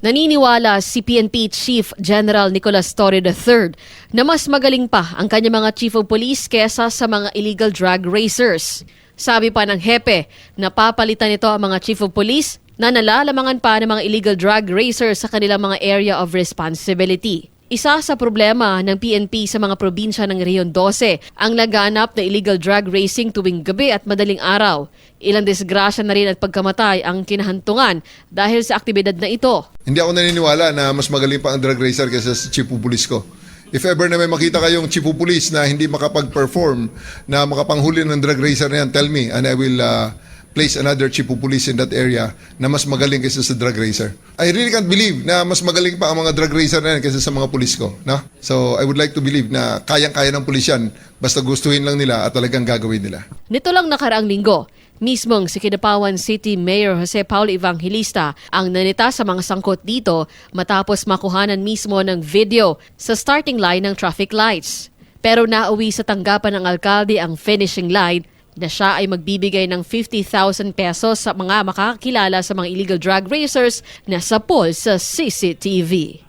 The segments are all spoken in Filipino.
Naniniwala si PNP Chief General Nicolas Torre III na mas magaling pa ang kanyang mga chief of police kesa sa mga illegal drug racers. Sabi pa ng hepe, napapalitan nito ang mga chief of police na nalalamangan pa ng mga illegal drug racers sa kanilang mga area of responsibility. Isa sa problema ng PNP sa mga probinsya ng Rehiyon 12 ang laganap na illegal drug racing tuwing gabi at madaling araw. Ilang disgrasya na rin at pagkamatay ang kinahantungan dahil sa aktibidad na ito. Hindi ako naniniwala na mas magaling pa ang drug racer kaysa sa chief police ko. If ever na may makita kayong chief police na hindi makapag-perform, na makapanghuli ng drug racer na yan, tell me and I will uh, place another chief police in that area na mas magaling kaysa sa drug racer. I really can't believe na mas magaling pa ang mga drug racer na yan kaysa sa mga pulis ko. No? So I would like to believe na kayang-kaya ng pulis yan basta gustuhin lang nila at talagang gagawin nila. Nito lang nakaraang linggo, mismong si Kidapawan City Mayor Jose Paulo Evangelista ang nanita sa mga sangkot dito matapos makuhanan mismo ng video sa starting line ng traffic lights. Pero nauwi sa tanggapan ng alkalde ang finishing line na siya ay magbibigay ng 50,000 pesos sa mga makakakilala sa mga illegal drug racers na sa poll sa CCTV.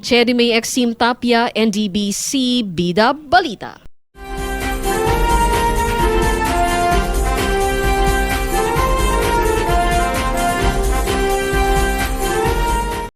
Cherry May Exim Tapia, NDBC, Bida Balita.